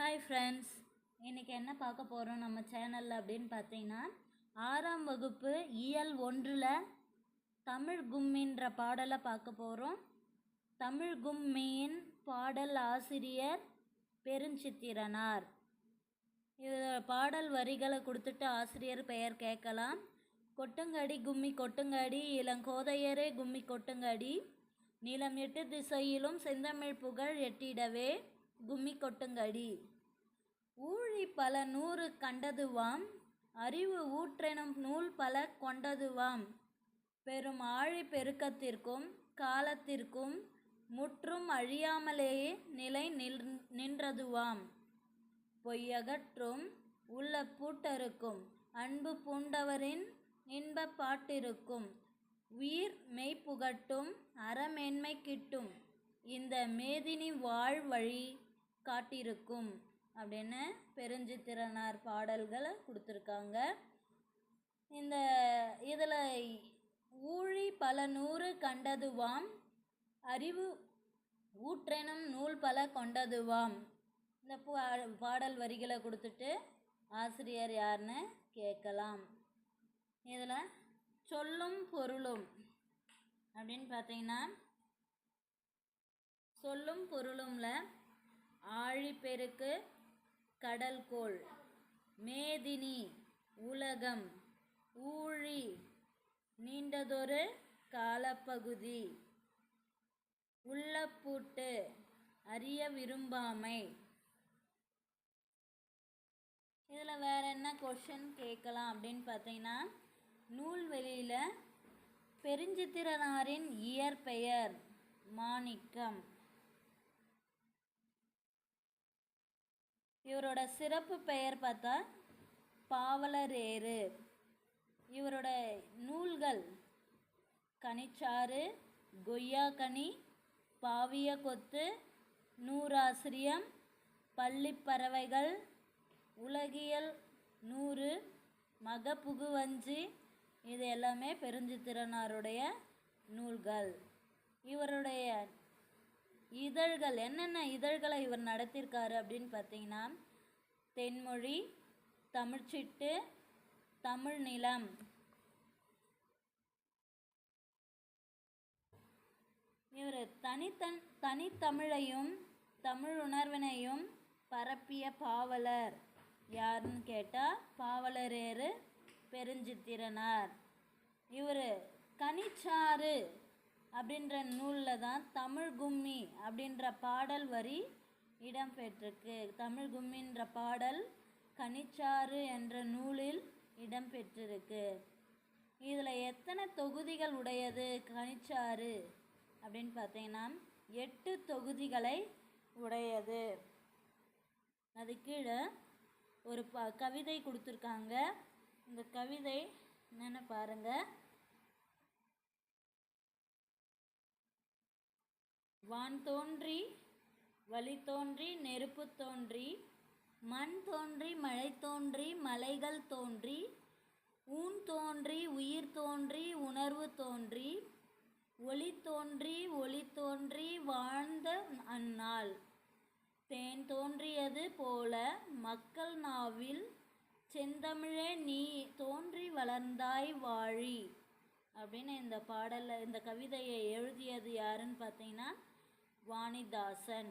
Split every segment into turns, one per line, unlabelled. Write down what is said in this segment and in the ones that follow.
Hi friends இன்றைக்கி என்ன பார்க்க போகிறோம் நம்ம சேனலில் அப்படின்னு பார்த்தீங்கன்னா ஆறாம் வகுப்பு இயல் ஒன்றில் தமிழ் கும்மின்ற பாடலை பார்க்க போகிறோம் தமிழ் கும்மியின் பாடல் ஆசிரியர் பெருஞ்சித்திரனார். இதோட பாடல் வரிகளை கொடுத்துட்டு ஆசிரியர் பெயர் கேட்கலாம். கொட்டுங்கடி கும்மி கொட்டுங்கடி இளங்கோதையரே கும்மி கொட்டுங்கடி நிலம் எட்டு திசையிலும் செந்தமிழ் புகழ் எட்டிடவே கும்மி கொட்டுங்கடி. பல நூறு கண்டதுவாம் அறிவு ஊற்றெனும் நூல் பல கொண்டதுவாம். பெரும் ஆழி பெருக்கத்திற்கும் காலத்திற்கும் முற்றும் அழியாமலேயே நிலை நில் நின்றதுவாம். பொய்யகற்றும் உள்ள பூட்டருக்கும் அன்பு பூண்டவரின் இன்பப் பாட்டிருக்கும். உயிர் மெய்ப்புகட்டும் அறமேன்மை கிட்டும் இந்த மேதினி வாழ் வழி காட்டிருக்கும். அப்படின்னு பெருஞ்சித்திரனார் பாடல்களை கொடுத்துருக்காங்க. இந்த இதில் ஊழி பல நூறு கண்டதுவாம் அறிவு ஊற்றெனும் நூல் பல கொண்டதுவாம். இந்த பா- பாடல் வரிகளை கொடுத்துட்டு ஆசிரியர் யாருன்னு கேட்கலாம் இதில் சொல்லும் பொருளும் அப்படின்னு பார்த்தீங்கன்னா சொல்லும் பொருளும்ல ஆழிப்பெருக்கு கடல்கோள் மேதினி உலகம் ஊழி நீண்டதொரு காலப்பகுதி. உள்ளப்பூட்டு அறிய விரும்பாமை. இதில் வேற என்ன கொஷின் கேட்கலாம் அப்படின்னு பார்த்தீங்கன்னா நூல்வெளியில் பெருஞ்சித்திரனாரின் இயற்பெயர் மாணிக்கம். இவரோட சிறப்பு பெயர் பார்த்தா பாவலரேறு. இவரோட நூல்கள் கனிச்சாறு கொய்யாக்கனி பாவிய கொத்து நூறாசிரியம் பள்ளிப்பறவைகள் உலகியல் நூறு மகப்புகுவஞ்சி இது எல்லாமே பெருஞ்சித்திரனாருடைய நூல்கள். இவருடைய இதழ்கள் என்னென்ன இதழ்களை இவர் நடத்தியிருக்காரு அப்படின்னு பார்த்தீங்கன்னா தென்மொழி தமிழ்ச்சிட்டு தமிழ் நிலம். இவர் தனித்தன் தனித்தமிழையும் தமிழ் உணர்வினையும் பரப்பிய பாவலர். யாருன்னு கேட்டால் பாவலரேறு பெருஞ்சித்திரனார். இவர் கனிச்சாறு அப்படின்ற நூலில் தான் தமிழ் கும்மி அப்படின்ற பாடல் வரி இடம்பெற்றிருக்கு. தமிழ் கும்மின்ற பாடல் கனிச்சாறு என்ற நூலில் இடம்பெற்றிருக்கு. இதில் எத்தனை தொகுதிகள் உடையது கனிச்சாறு அப்படின்னு பார்த்தீங்கன்னா எட்டு தொகுதிகளை உடையது. அது கீழே ஒரு ப கவிதை கொடுத்துருக்காங்க. இந்த கவிதை என்னென்னு பாருங்கள் வான் தோன்றி வழி தோன்றி நெருப்பு தோன்றி மண் தோன்றி மழை தோன்றி மலைகள் தோன்றி ஊன் தோன்றி உயிர் தோன்றி உணர்வு தோன்றி ஒளி தோன்றி ஒளி தோன்றி வாழ்ந்த அந்நாள். தேன் தோன்றியது போல மக்கள் நாவில் செந்தமிழே நீ தோன்றி வளர்ந்தாய் வாழி. அப்படின்னு இந்த பாடலில் இந்த கவிதையை எழுதியது யாருன்னு பார்த்தீங்கன்னா வாணிதாசன்.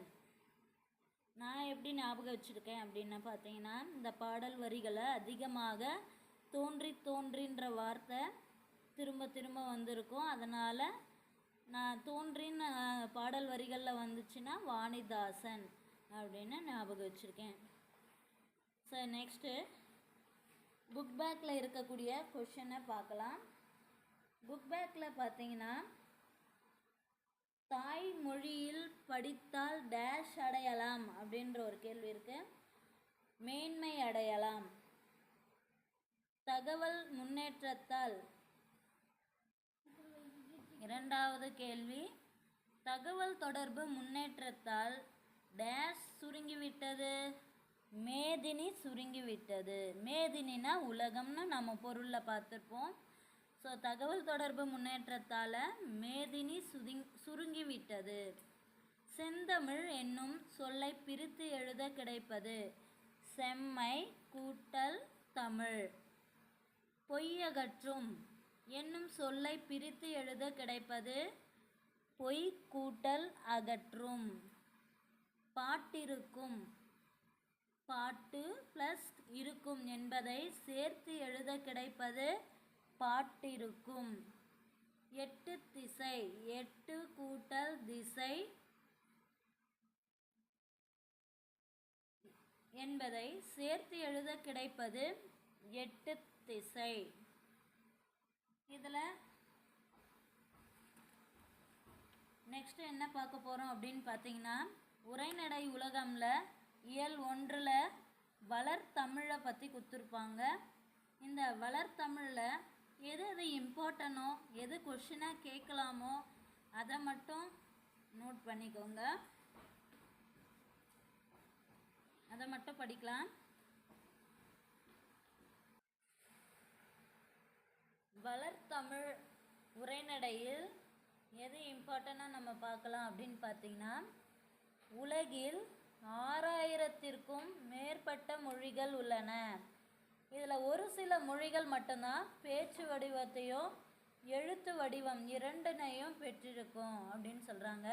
நான் எப்படி ஞாபகம் வச்சுருக்கேன் அப்படின்னு பார்த்தீங்கன்னா இந்த பாடல் வரிகளை அதிகமாக தோன்றி தோன்றின்ற வார்த்தை திரும்ப திரும்ப வந்திருக்கும். அதனால் நான் தோன்றின்னு பாடல் வரிகளில் வந்துச்சுன்னா வாணிதாசன் அப்படின்னு ஞாபகம் வச்சுருக்கேன். சார் நெக்ஸ்ட்டு புக் பேக்கில் இருக்கக்கூடிய கொஷனை பார்க்கலாம். புக் பேக்கில் பார்த்தீங்கன்னா தாய்மொழியில் படித்தால் டேஷ் அடையலாம் அப்படின்ற ஒரு கேள்வி இருக்கு. மேன்மை அடையலாம். தகவல் முன்னேற்றத்தால். இரண்டாவது கேள்வி. தகவல் தொடர்பு முன்னேற்றத்தால் டேஷ் சுருங்கிவிட்டது மேதினி சுருங்கிவிட்டது. மேதினினா உலகம்னு நம்ம பொருளில் பார்த்துருப்போம். ஸோ தகவல் தொடர்பு முன்னேற்றத்தால் மேதினி சுதிங் சுருங்கிவிட்டது. செந்தமிழ் என்னும் சொல்லை பிரித்து எழுத கிடைப்பது செம்மை கூட்டல் தமிழ். பொய்யகற்றும் என்னும் சொல்லை பிரித்து எழுத கிடைப்பது பொய் கூட்டல் அகற்றும். பாட்டிருக்கும் பாட்டு ப்ளஸ் இருக்கும் என்பதை சேர்த்து எழுத கிடைப்பது பாட்டிருக்கும். எட்டு திசை எட்டு கூட்டல் திசை என்பதை சேர்த்து எழுத கிடைப்பது எட்டு திசை. இதில் நெக்ஸ்ட் என்ன பார்க்க போகிறோம் அப்படின்னு பார்த்தீங்கன்னா உரைநடை உலகம்ல இயல் ஒன்றில் வளர்த்தமிழை பற்றி கொடுத்துருப்பாங்க. இந்த வளர்த்தமிழில் எது எது இம்பார்ட்டனோ எது கொஷினாக கேட்கலாமோ அதை மட்டும் நோட் பண்ணிக்கோங்க. அதை மட்டும் படிக்கலாம். வளர்த்தமிழ் உரைநடையில் எது இம்பார்ட்டண்ட்டாக நம்ம பார்க்கலாம் அப்படின்னு பார்த்தீங்கன்னா உலகில் ஆறாயிரத்திற்கும் மேற்பட்ட மொழிகள் உள்ளன. இதில் ஒரு சில மொழிகள் மட்டும்தான் பேச்சு வடிவத்தையும் எழுத்து வடிவம் இரண்டினையும் பெற்றிருக்கும் அப்படின்னு சொல்கிறாங்க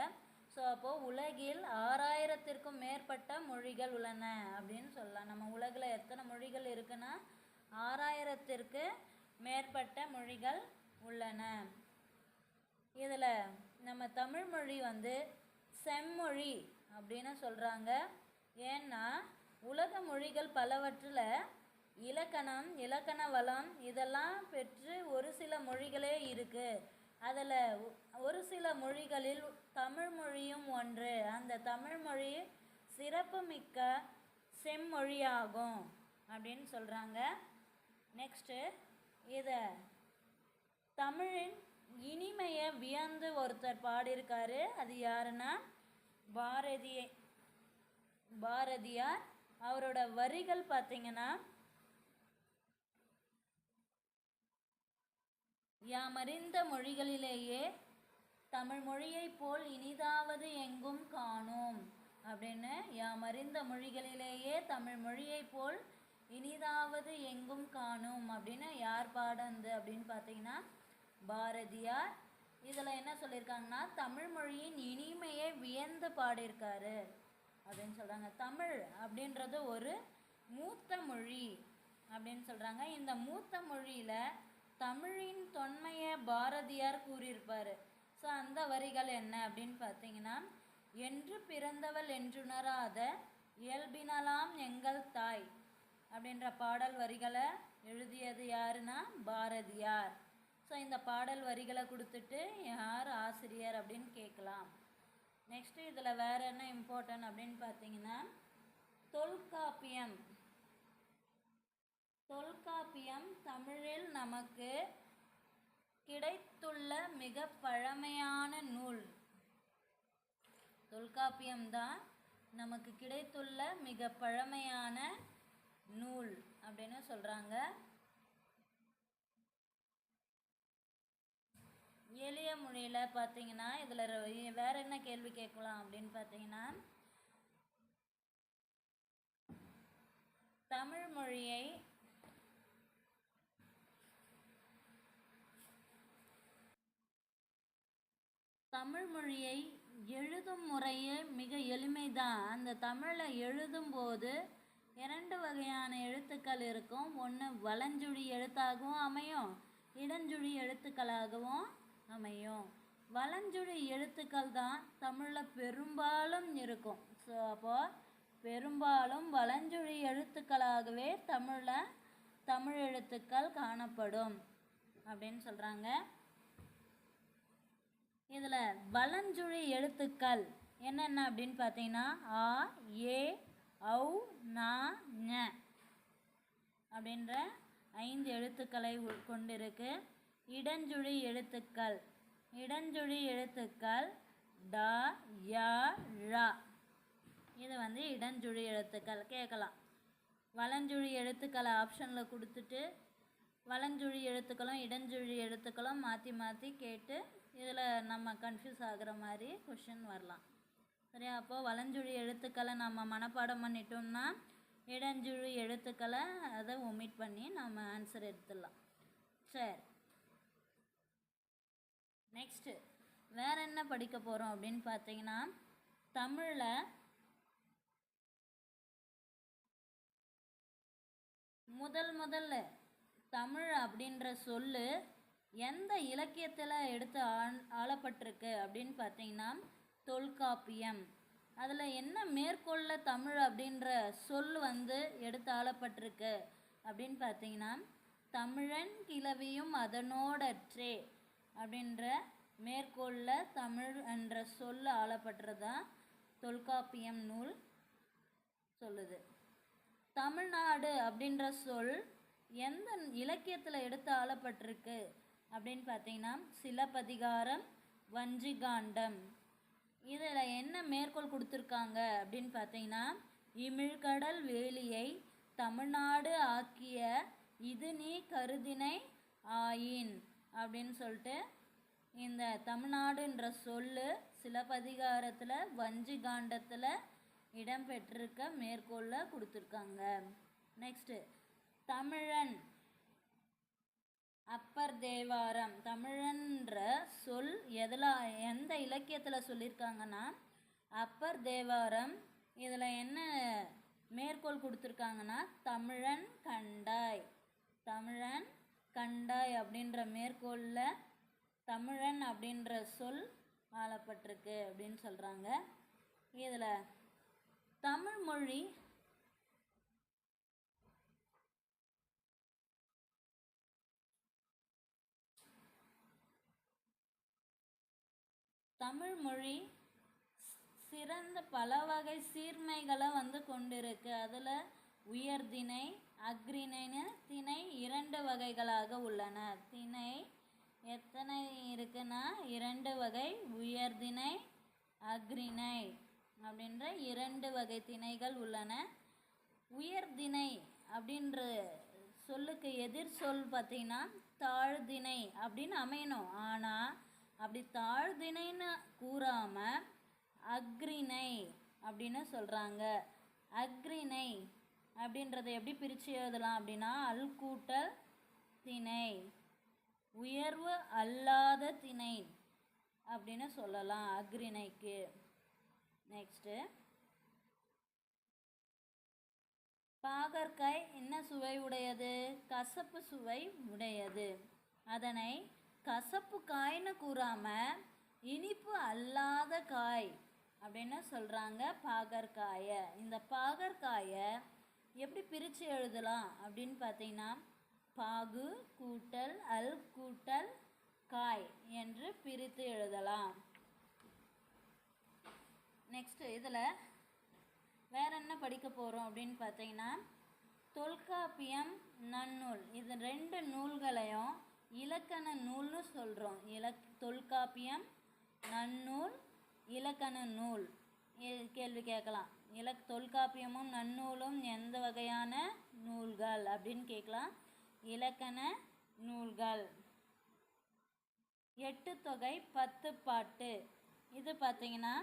ஸோ அப்போது உலகில் ஆறாயிரத்திற்கும் மேற்பட்ட மொழிகள் உள்ளன அப்படின்னு சொல்லலாம். நம்ம உலகில் எத்தனை மொழிகள் இருக்குன்னா ஆறாயிரத்திற்கு மேற்பட்ட மொழிகள் உள்ளன. இதில் நம்ம தமிழ் மொழி வந்து செம்மொழி அப்படின்னு சொல்கிறாங்க ஏன்னா உலக மொழிகள் பலவற்றில் இலக்கணம் இலக்கண வளம் இதெல்லாம் பெற்று ஒரு சில மொழிகளே இருக்குது அதில் ஒரு சில மொழிகளில் தமிழ் மொழியும் ஒன்று. அந்த தமிழ் மொழி சிறப்புமிக்க செம்மொழியாகும் அப்படின்னு சொல்கிறாங்க நெக்ஸ்ட்டு இதை தமிழின் இனிமையை வியந்து ஒருத்தர் பாடியிருக்காரு. அது யாருன்னா பாரதி பாரதியார். அவரோட வரிகள் பார்த்திங்கன்னா யாமறிந்த மொழிகளிலேயே தமிழ் மொழியைப் போல் இனிதாவது எங்கும் காணோம். அப்படின்னு யாமறிந்த மொழிகளிலேயே தமிழ் மொழியைப் போல் இனிதாவது எங்கும் காணும். அப்படின்னு யார் பாடந்து அப்படின்னு பார்த்தீங்கன்னா பாரதியார். இதில் என்ன சொல்லியிருக்காங்கன்னா தமிழ் மொழியின் இனிமையை வியந்து பாடியிருக்காரு அப்படின்னு சொல்கிறாங்க தமிழ் அப்படின்றது ஒரு மூத்த மொழி அப்படின்னு சொல்கிறாங்க இந்த மூத்த மொழியில் தமிழின் தொன்மையை பாரதியார் கூறியிருப்பார். ஸோ அந்த வரிகள் என்ன அப்படின்னு பார்த்தீங்கன்னா என்று பிறந்தவள் என்றுணராத இயல்பினலாம் எங்கள் தாய் அப்படின்ற பாடல் வரிகளை எழுதியது யாருன்னா பாரதியார். ஸோ இந்த பாடல் வரிகளை கொடுத்துட்டு யார் ஆசிரியர் அப்படின்னு கேட்கலாம். நெக்ஸ்ட்டு இதில் வேறு என்ன இம்பார்ட்டன்ட் அப்படின்னு பார்த்தீங்கன்னா தொல்காப்பியம். தொல்காப்பியம் தமிழில் நமக்கு கிடைத்துள்ள மிக பழமையான நூல். தொல்காப்பியம் தான் நமக்கு கிடைத்துள்ள மிக பழமையான நூல் அப்படின்னு சொல்கிறாங்க எளிய மொழியில் பார்த்தீங்கன்னா இதில் வேறு என்ன கேள்வி கேட்கலாம் அப்படின்னு பார்த்தீங்கன்னா தமிழ் மொழியை தமிழ் மொழியை எழுதும் முறையே மிக எளிமைதான். அந்த தமிழை எழுதும்போது இரண்டு வகையான எழுத்துக்கள் இருக்கும். ஒன்று வலஞ்சுழி எழுத்தாகவும் அமையும் இடஞ்சுழி எழுத்துக்களாகவும் அமையும். வலஞ்சுழி எழுத்துக்கள் தான் தமிழில் பெரும்பாலும் இருக்கும். ஸோ அப்போது பெரும்பாலும் வலஞ்சுழி எழுத்துக்களாகவே தமிழில் தமிழ் எழுத்துக்கள் காணப்படும் அப்படின்னு சொல்கிறாங்க இதில் வலஞ்சுழி எழுத்துக்கள் என்னென்ன அப்படின்னு பார்த்தீங்கன்னா ஆ ஏ ஔ நா ஞ அப்படின்ற ஐந்து எழுத்துக்களை கொண்டிருக்கு. இடஞ்சுழி எழுத்துக்கள். இடஞ்சுழி எழுத்துக்கள் டா யா ழா. இது வந்து இடஞ்சுழி எழுத்துக்கள். கேட்கலாம். வலஞ்சுழி எழுத்துக்களை ஆப்ஷனில் கொடுத்துட்டு வலஞ்சுழி எழுத்துக்களும் இடஞ்சுழி எழுத்துக்களும் மாற்றி மாற்றி கேட்டு இதில் நம்ம கன்ஃபியூஸ் ஆகிற மாதிரி கொஷின் வரலாம். சரியா? அப்போது வலஞ்சுழி எழுத்துக்களை நம்ம மனப்பாடம் பண்ணிட்டோம்னா இடஞ்சுழி எழுத்துக்களை அதை ஒமிட் பண்ணி நம்ம ஆன்சர் எடுத்துடலாம். சரி. நெக்ஸ்ட்டு வேற என்ன படிக்க போகிறோம் அப்படின்னு பார்த்தீங்கன்னா தமிழில் முதல் முதல்ல தமிழ் அப்படின்ற சொல்லு எந்த இலக்கியத்தில் எடுத்து ஆளப்பட்டிருக்கு அப்படின்னு பார்த்தீங்கன்னா தொல்காப்பியம். அதில் என்ன மேற்கொள்ள தமிழ் அப்படின்ற சொல் வந்து எடுத்து ஆளப்பட்டிருக்கு அப்படின்னு பார்த்தீங்கன்னா தமிழன் கிளவியும் அதனோடற்றே அப்படின்ற மேற்கொள்ள தமிழ் என்ற சொல் ஆளப்பட்டதா தொல்காப்பியம் நூல் சொல்லுது. தமிழ்நாடு அப்படின்ற சொல் எந்த இலக்கியத்தில் எடுத்து ஆளப்பட்டிருக்கு அப்படின்னு பார்த்தீங்கன்னா சிலப்பதிகாரம் வஞ்சிகாண்டம். இதில் என்ன மேற்கோள் கொடுத்துருக்காங்க அப்படின்னு பார்த்தீங்கன்னா இமிழ்கடல் வேலியை தமிழ்நாடு ஆக்கிய இது நீ கருதினை ஆயின் அப்படின்னு சொல்லிட்டு இந்த தமிழ்நாடுன்ற சொல்லு சிலப்பதிகாரத்தில் வஞ்சிகாண்டத்தில் இடம்பெற்றிருக்க மேற்கோளில் கொடுத்துருக்காங்க. நெக்ஸ்ட்டு தமிழன். அப்பர் தேவாரம் தமிழன்ற சொல் எதில் எந்த இலக்கியத்தில் சொல்லியிருக்காங்கன்னா அப்பர் தேவாரம் இதில் என்ன மேற்கோள் கொடுத்துருக்காங்கன்னா தமிழன் கண்டாய் தமிழன் கண்டாய் அப்படின்ற மேற்கோளில் தமிழன் அப்படின்ற சொல் ஆளப்பட்டிருக்கு அப்படின்னு சொல்கிறாங்க இதில் தமிழ்மொழி தமிழ்மொழி தமிழ் மொழி சிறந்த பல வகை சீர்மைகளை வந்து கொண்டிருக்கு. அதில் உயர்திணை அக்ரிணைன்னு திணை இரண்டு வகைகளாக உள்ளன. திணை எத்தனை இருக்குன்னா இரண்டு வகை உயர்திணை அக்ரிணை அப்படின்ற இரண்டு வகை திணைகள் உள்ளன. உயர்திணை அப்படின்ற சொல்லுக்கு எதிர் சொல் பார்த்தீங்கன்னா தாழ்திணை அப்படின்னு அமையணும். ஆனால் அப்படி தாழ்தினைன்னு கூறாமல் அக்ரிணை அப்படின்னு சொல்கிறாங்க அக்ரிணை அப்படின்றத எப்படி பிரித்து எழுதலாம் அப்படின்னா அல் கூட்டல் திணை உயர்வு அல்லாத திணை அப்படின்னு சொல்லலாம் அக்ரிணைக்கு நெக்ஸ்ட்டு பாகற்காய் என்ன சுவை உடையது? கசப்பு சுவை உடையது. அதனை கசப்பு காய்னு கூறாம இனிப்பு அல்லாத காய் அப்படின்னு சொல்கிறாங்க பாகற்காயை. இந்த பாகற்காயை எப்படி பிரித்து எழுதலாம் அப்படின்னு பார்த்தீங்கன்னா பாகு கூட்டல் அல் கூட்டல் காய் என்று பிரித்து எழுதலாம். நெக்ஸ்ட்டு இதில் வேற என்ன படிக்க போகிறோம் அப்படின்னு பார்த்தீங்கன்னா தொல்காப்பியம் நன்னூல். இது ரெண்டு நூல்களையும் இலக்கண நூல்னு சொல்கிறோம் இலக் தொல்காப்பியம் நன்னூல் இலக்கண நூல். கேள்வி கேட்கலாம். இலக் தொல்காப்பியமும் நன்னூலும் எந்த வகையான நூல்கள் அப்படின்னு கேட்கலாம். இலக்கண நூல்கள். எட்டு தொகை பத்து பாட்டு. இது பார்த்தீங்கன்னா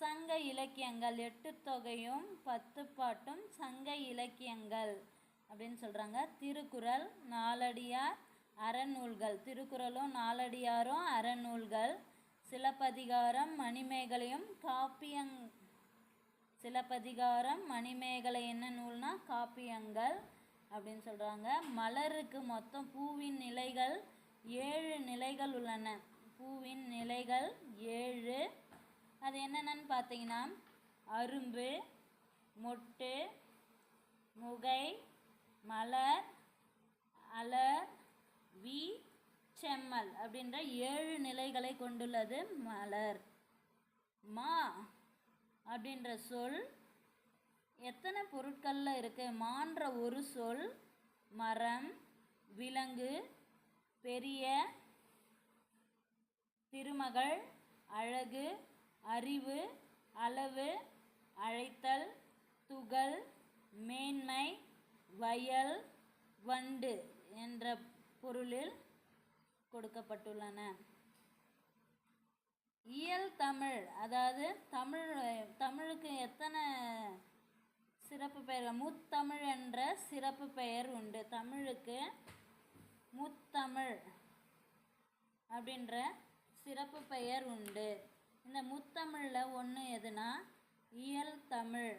சங்க இலக்கியங்கள் எட்டு தொகையும் பத்து பாட்டும் சங்க இலக்கியங்கள் அப்படின்னு சொல்கிறாங்க திருக்குறள் நாலடியார் அறநூல்கள். திருக்குறளும் நாலடியாரும் அறநூல்கள். சிலப்பதிகாரம் மணிமேகலையும் காப்பியங் சிலப்பதிகாரம் மணிமேகலை என்ன நூல்னா காப்பியங்கள் அப்படின்னு சொல்கிறாங்க மலருக்கு மொத்தம் பூவின் நிலைகள் ஏழு நிலைகள் உள்ளன. பூவின் நிலைகள் ஏழு அது என்னென்னு பார்த்தீங்கன்னா அரும்பு மொட்டு முகை மலர் அலர் வி செம்மல் அப்படின்ற ஏழு நிலைகளை கொண்டுள்ளது மலர். மா அப்படின்ற சொல் எத்தனை பொருட்களில் இருக்கு? மான்ற ஒரு சொல் மரம் விலங்கு பெரிய திருமகள் அழகு அறிவு அளவு அழைத்தல் துகள் மேன்மை வயல் வண்டு என்ற பொருளில் கொடுக்கப்பட்டுள்ளன. இயல் தமிழ் அதாவது தமிழ் தமிழுக்கு எத்தனை சிறப்பு பெயர்? முத்தமிழ் என்ற சிறப்பு பெயர் உண்டு. தமிழுக்கு முத்தமிழ் அப்படின்ற சிறப்பு பெயர் உண்டு. இந்த முத்தமிழில் ஒன்று எதுனா? இயல் தமிழ்.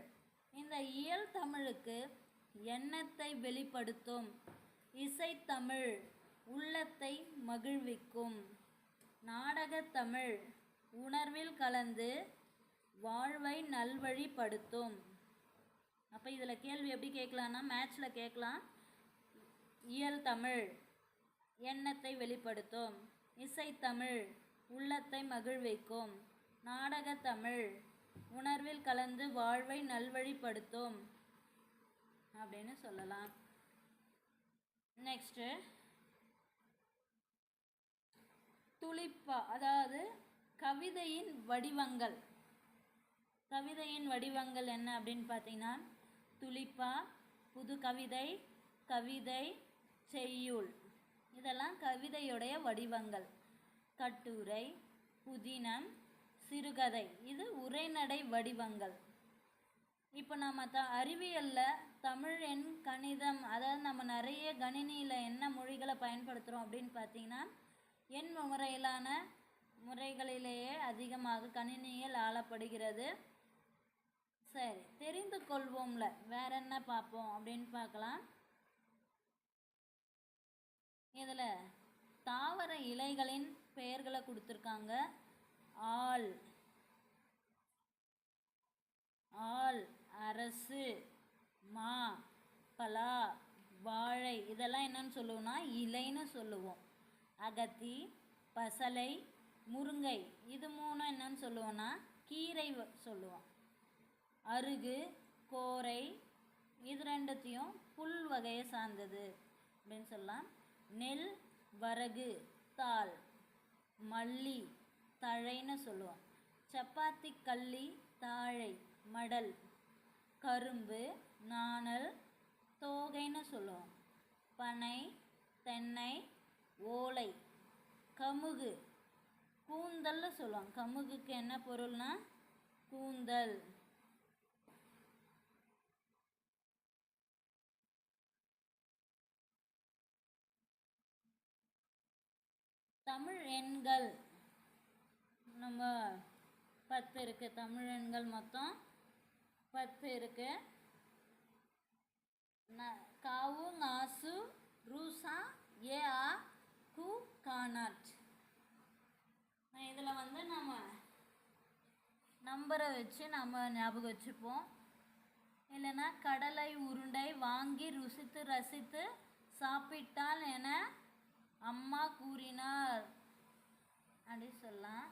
இந்த இயல் தமிழுக்கு எண்ணத்தை வெளிப்படுத்தும். இசைத்தமிழ் உள்ளத்தை மகிழ்விக்கும். நாடகத்தமிழ் உணர்வில் கலந்து வாழ்வை நல்வழிப்படுத்தும். அப்போ இதில் கேள்வி எப்படி கேட்கலான்னா மேட்ச்சில் கேட்கலாம். இயல் தமிழ் எண்ணத்தை வெளிப்படுத்தும். இசைத்தமிழ் உள்ளத்தை மகிழ்விக்கும். நாடகத்தமிழ். உணர்வில் கலந்து வாழ்வை நல்வழிப்படுத்தும். அப்படின்னு சொல்லலாம். நெக்ஸ்ட்டு துளிப்பா அதாவது கவிதையின் வடிவங்கள். கவிதையின் வடிவங்கள் என்ன அப்படின்னு பார்த்தீங்கன்னா துளிப்பா புது கவிதை கவிதை செய்யுள். இதெல்லாம் கவிதையுடைய வடிவங்கள். கட்டுரை புதினம் சிறுகதை. இது உரைநடை வடிவங்கள். இப்போ நம்ம த அறிவியலில் தமிழ் எண் கணிதம் அதாவது நம்ம நிறைய கணினியில் என்ன மொழிகளை பயன்படுத்துகிறோம் அப்படின்னு பார்த்தீங்கன்னா எண் முறையிலான முறைகளிலேயே அதிகமாக கணினியில் ஆளப்படுகிறது. சரி தெரிந்து கொள்வோம்ல. வேற என்ன பார்ப்போம் அப்படின்னு பார்க்கலாம். இதில் தாவர இலைகளின் பெயர்களை கொடுத்துருக்காங்க. ஆள். ஆள் அரசு மா பலா வாழை இதெல்லாம் என்னன்னு சொல்லுவோம்னா இலைன்னு சொல்லுவோம். அகத்தி பசலை முருங்கை இது மூணும் என்னன்னு சொல்லுவோம்னா கீரை வ- சொல்லுவோம். அருகு கோரை இது ரெண்டுத்தையும் புல் வகையை சார்ந்தது அப்படின்னு சொல்லலாம். நெல் வரகு தாள். மல்லி தழைன்னு சொல்லுவோம். சப்பாத்தி கள்ளி தாழை மடல் கரும்பு நாணல் தோகைன்னு சொல்லுவோம். பனை தென்னை ஓலை கமுகு கூந்தல்னு சொல்லுவோம். கமுகுக்கு என்ன பொருள்னா? கூந்தல். தமிழ் எண்கள். நம்ம பத்து இருக்கு. தமிழன்கள் மொத்தம் பத்து இருக்கு. ந- காவு நாசு ரூசா ஏ ஆ கு கானாட் இதில் வந்து நம்ம நம்பரை வச்சு நம்ம ஞாபகம் வச்சுப்போம். இல்லைன்னா கடலை உருண்டை வாங்கி ருசித்து ரசித்து சாப்பிட்டால் என அம்மா கூறினார். அப்படி சொல்லலாம்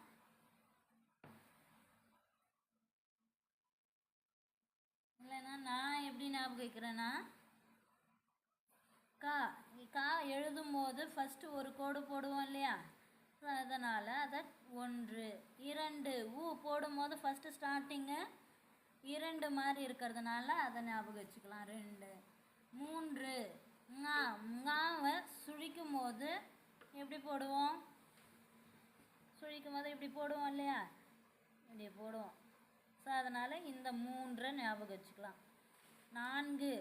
இல்லைன்னா நான் எப்படி ஞாபகம் வைக்கிறேன்னா கா கா எழுதும்போது ஃபஸ்ட்டு ஒரு கோடு போடுவோம் இல்லையா? அதனால் அதை ஒன்று இரண்டு ஊ போடும்போது ஃபஸ்ட்டு ஸ்டார்டிங்கு இரண்டு மாதிரி இருக்கிறதுனால அதை ஞாபகம் வச்சுக்கலாம். ரெண்டு மூன்று ங்கா ங்காவை சுழிக்கும் போது எப்படி போடுவோம்? சுழிக்கும் போது இப்படி போடுவோம் இல்லையா? இப்படி போடுவோம். ஸோ அதனால் இந்த மூன்றை ஞாபகம் வச்சுக்கலாம். நான்கு.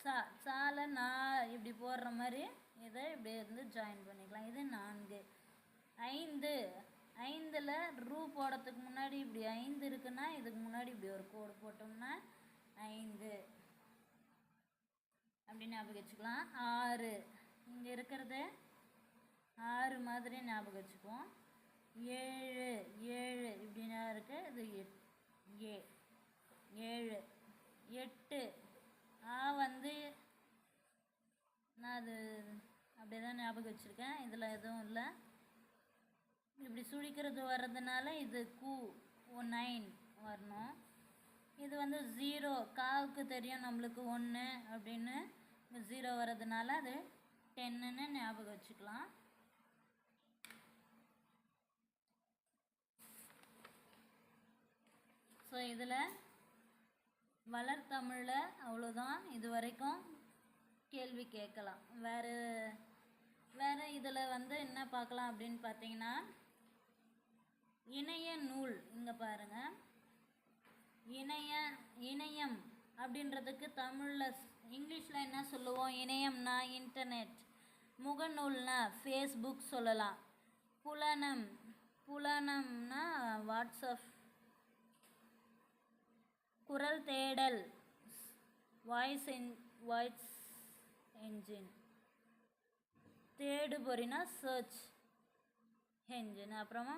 சா சால நான் இப்படி போடுற மாதிரி இதை இப்படி இருந்து ஜாயின் பண்ணிக்கலாம். இது நான்கு. ஐந்து. ஐந்தில் ரூ போடுறதுக்கு முன்னாடி இப்படி ஐந்து இருக்குன்னா இதுக்கு முன்னாடி இப்படி ஒரு கோடு போட்டோம்னா ஐந்து. அப்படி ஞாபகம் வச்சுக்கலாம். ஆறு. இங்கே இருக்கிறது ஆறு மாதிரி ஞாபகம் வச்சுக்குவோம். ஏழு. ஏழு. இப்படின்னா இருக்குது இது ஏ. ஏழு. எட்டு. ஆ வந்து நான் அது அப்படியே தான் ஞாபகம் வச்சுருக்கேன். இதில் எதுவும் இல்லை. இப்படி சுழிக்கிறது வர்றதுனால இது கூ ஓ நைன் வரணும். இது வந்து ஜீரோ காவுக்கு தெரியும் நம்மளுக்கு ஒன்று அப்படின்னு. ஜீரோ வர்றதுனால அது டென்னுன்னு ஞாபகம் வச்சுக்கலாம். ஸோ இதில் வளர்த்தமிழில் அவ்வளோதான் இது வரைக்கும் கேள்வி கேட்கலாம். வேறு வேறு இதில் வந்து என்ன பார்க்கலாம் அப்படின்னு பார்த்தீங்கன்னா இணைய நூல் இங்கே பாருங்கள் இணைய இணையம் அப்படின்றதுக்கு தமிழில் இங்கிலீஷில் என்ன சொல்லுவோம்? இணையம்னா இன்டர்நெட் முகநூல்னா ஃபேஸ்புக் சொல்லலாம். புலனம் புலனம்னா வாட்ஸ்அப் குரல் தேடல். வாய்ஸ் என் வாய்ஸ் என்ஜின் தேடுபொறினா சர்ச் என்ஜின் அப்புறமா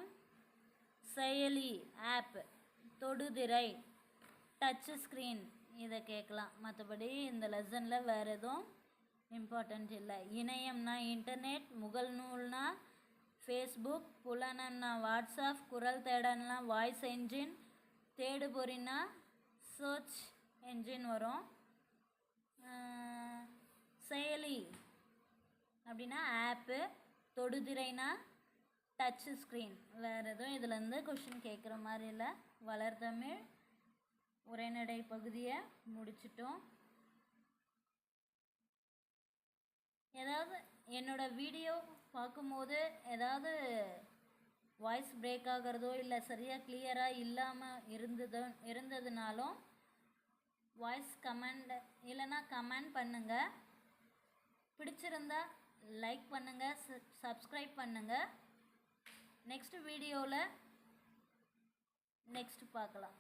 செயலி ஆப் தொடுதிரை டச் ஸ்க்ரீன் இதை கேட்கலாம். மற்றபடி இந்த லெசனில் வேறு எதுவும் இம்பார்ட்டண்ட் இல்லை. இணையம்னா இன்டர்நெட் முகநூல்னா ஃபேஸ்புக் புலனம்னா வாட்ஸ்அப் குரல் தேடல்னா வாய்ஸ் என்ஜின் தேடுபொறினா சர்ச் என்ஜின் வரும். செயலி அப்படின்னா ஆப்பு தொடுதிரைனா டச் ஸ்க்ரீன் வேறு எதுவும் இதுலேருந்து கொஷின் கேட்குற மாதிரி இல்லை. வளர்தமிழ் உரைநடை பகுதியை முடிச்சிட்டோம். ஏதாவது என்னோடய வீடியோ பார்க்கும்போது ஏதாவது வாய்ஸ் பிரேக் ஆகிறதோ இல்லை சரியாக கிளியராக இல்லாமல் இருந்தது இருந்ததுனாலும் வாய்ஸ் கமெண்ட் இல்லைன்னா கமெண்ட் பண்ணுங்கள் பிடிச்சிருந்தா லைக் பண்ணுங்கள் சப்ஸ்கிரைப் பண்ணுங்கள் நெக்ஸ்ட் வீடியோவில் நெக்ஸ்ட் பார்க்கலாம்.